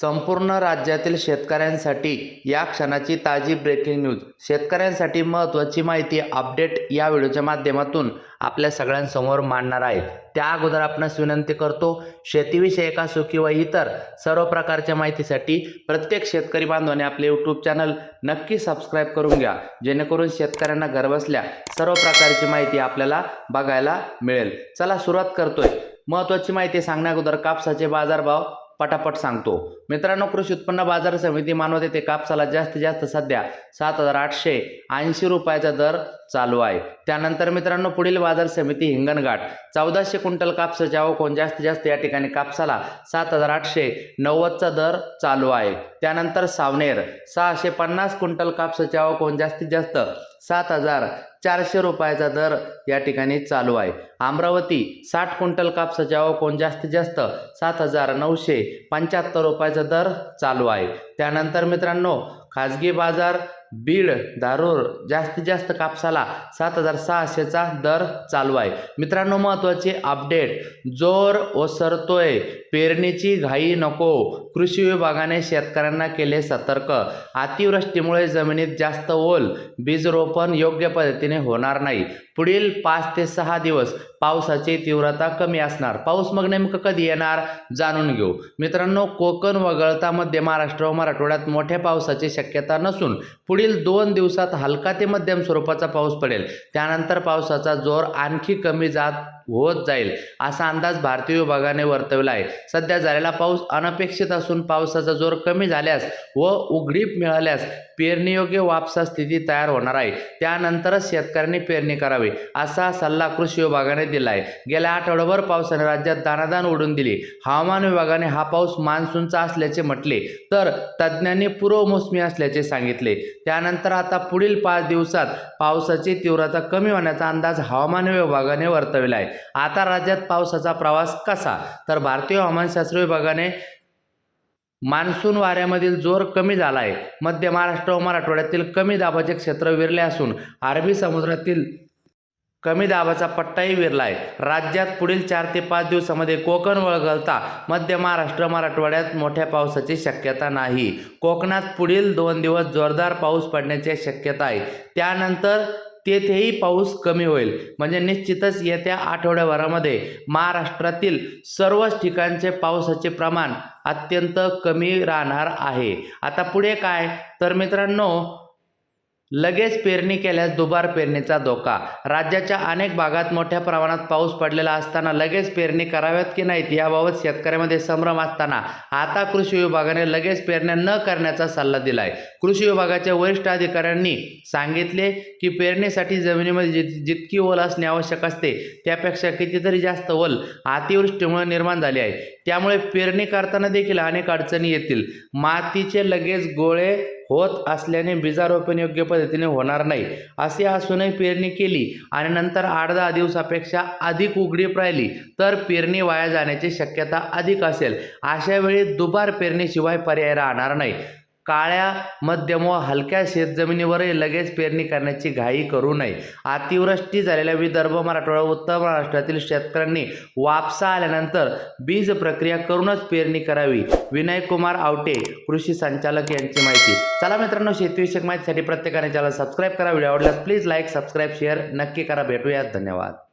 संपूर्ण राज्यातील शेतकऱ्यांसाठी या क्षणाची ताजी ब्रेकिंग न्यूज शेतकऱ्यांसाठी महत्त्वाची माहिती अपडेट या व्हिडिओच्या माध्यमातून आपल्या सगळ्यांसमोर मांडणार आहे त्या अगोदर आपणास विनंती करतो शेतीविषयक असो किंवा इतर सर्व प्रकारच्या माहितीसाठी प्रत्येक शेतकरी बांधवाने आपले यूट्यूब चॅनल नक्की सबस्क्राईब करून घ्या. जेणेकरून शेतकऱ्यांना घरबसल्या सर्व प्रकारची माहिती आपल्याला बघायला मिळेल. चला सुरुवात करतोय. महत्त्वाची माहिती सांगण्या अगोदर कापसाचे बाजारभाव पटापट सांगतो. मित्रांनो कृषी उत्पन्न बाजार समिती मानवत येथे कापसाला जास्तीत जास्त सध्या सात हजार आठशे ऐंशी रुपयाचा दर चालू आहे. त्यानंतर मित्रांनो पुढील बाजार समिती हिंगणघाट. चौदाशे क्विंटल कापसाच्या आवकोन जास्तीत जास्त या ठिकाणी कापसाला सात हजार आठशे नव्वदचा दर चालू आहे. त्यानंतर सावनेर. सहाशे पन्नास क्विंटल कापसाच्या आवकोन जास्तीत जास्त सात हजार चारशे रुपयाचा दर या ठिकाणी चालू आहे. अमरावती साठ क्विंटल कापसाच्या आवकोन जास्तीत जास्त सात हजार नऊशे पंच्याहत्तर रुपयाचा दर चालू आहे. त्यानंतर मित्रांनो खाजगी बाजार बीड दारूर जास्तीत जास्त कापसाला सात हजार सहाशेचा दर चालू आहे. मित्रांनो महत्त्वाचे अपडेट. जोर ओसरतोय. पेरणीची घाई नको. कृषी विभागाने शेतकऱ्यांना केले सतर्क. अतिवृष्टीमुळे जमिनीत जास्त ओल. बीज रोपण योग्य पद्धतीने होणार नाही. पुढील पाच ते सहा दिवस पावसाची तीव्रता कमी असणार. पाऊस मग नेमकं कधी येणार जाणून घेऊ. मित्रांनो कोकण वगळता मध्य महाराष्ट्र व मराठवाड्यात मोठ्या पावसाची शक्यता नसून पुढील दोन दिवसात हलका ते मध्यम स्वरूपाचा पाऊस पडेल. त्यानंतर पावसाचा जोर आणखी कमी जात होत जाईल. असा अंदाज भारतीय विभागाने वर्तवला आहे. सध्या झालेला पाऊस अनपेक्षित असून पावसाचा जोर कमी झाल्यास व उघडीप मिळाल्यास पेरणीयोग्य वापसा स्थिती तयार होणार आहे. त्यानंतरच शेतकऱ्यांनी पेरणी करावी असा सल्ला कृषी विभागाने दिला आहे गेल्या आठवड्याभर पावसाने राज्यात दानादान उडून दिली. हवामान विभागाने हा पाऊस मान्सूनचा असल्याचे म्हटले तर तज्ज्ञांनी पूर्व मोसमी असल्याचे सांगितले. त्यानंतर आता पुढील पाच दिवसात पावसाची तीव्रता कमी होण्याचा अंदाज हवामान विभागाने वर्तविला आहे. आता राज्यात पावसाचा प्रवास कसा? तर भारतीय हवामानशास्त्र विभागाने मान्सून वाऱ्यामधील जोर कमी झाला आहे मध्य महाराष्ट्र व मराठवाड्यातील कमी दाबाचे क्षेत्र विरले असून अरबी समुद्रातील कमी दाबाचा पट्टाही विरला आहे राज्यात पुढील चार ते पाच दिवसामध्ये कोकण वळगळता मध्य महाराष्ट्र मराठवाड्यात मोठ्या पावसाची शक्यता नाही. कोकणात पुढील दोन दिवस जोरदार पाऊस पडण्याची शक्यता आहे. त्यानंतर तेथेही पाऊस कमी होईल. म्हणजे निश्चितच येत्या आठवड्याभरामध्ये महाराष्ट्रातील सर्वच ठिकाणचे पावसाचे प्रमाण अत्यंत कमी राहणार आहे. आता पुढे काय? तर मित्रांनो लगेच पेरणी केल्यास दुबार पेरणीचा धोका. राज्याच्या अनेक भागात मोठ्या प्रमाणात पाऊस पडलेला असताना लगेच पेरणी कराव्यात की नाहीत याबाबत शेतकऱ्यामध्ये संभ्रम असताना आता कृषी विभागाने लगेच पेरण्या न करण्याचा सल्ला दिला आहे कृषी विभागाच्या वरिष्ठ अधिकाऱ्यांनी सांगितले की पेरणीसाठी जमिनीमध्ये जित जितकी ओल असणे आवश्यक असते त्यापेक्षा कितीतरी जास्त ओल अतिवृष्टीमुळे निर्माण झाली आहे. त्यामुळे पेरणी करताना देखील अनेक अडचणी येतील. मातीचे लगेच गोळे होत असल्याने बीजारोपण योग्य पद्धतीने होणार नाही. असे असूनही पेरणी केली आणि नंतर आठ दहा दिवसापेक्षा अधिक उघडीप राहिली तर पेरणी वाया जाण्याची शक्यता अधिक असेल. अशा वेळी दुबार पेरणीशिवाय पर्याय राहणार नाही. काळ्या मध्यम व हलक्या शेतजमिनीवरही लगेच पेरणी करण्याची घाई करू नये. अतिवृष्टी झालेल्या विदर्भ मराठवाडा उत्तर महाराष्ट्रातील शेतकऱ्यांनी वापसा आल्यानंतर बीज प्रक्रिया करूनच पेरणी करावी. विनय कुमार आवटे कृषी संचालक यांची माहिती. चला मित्रांनो शेतीविषयक माहितीसाठी प्रत्येकाने चॅनल सबस्क्राईब करा. व्हिडिओ आवडल्यास प्लीज लाईक सबस्क्राईब शेअर नक्की करा. भेटूयात. धन्यवाद.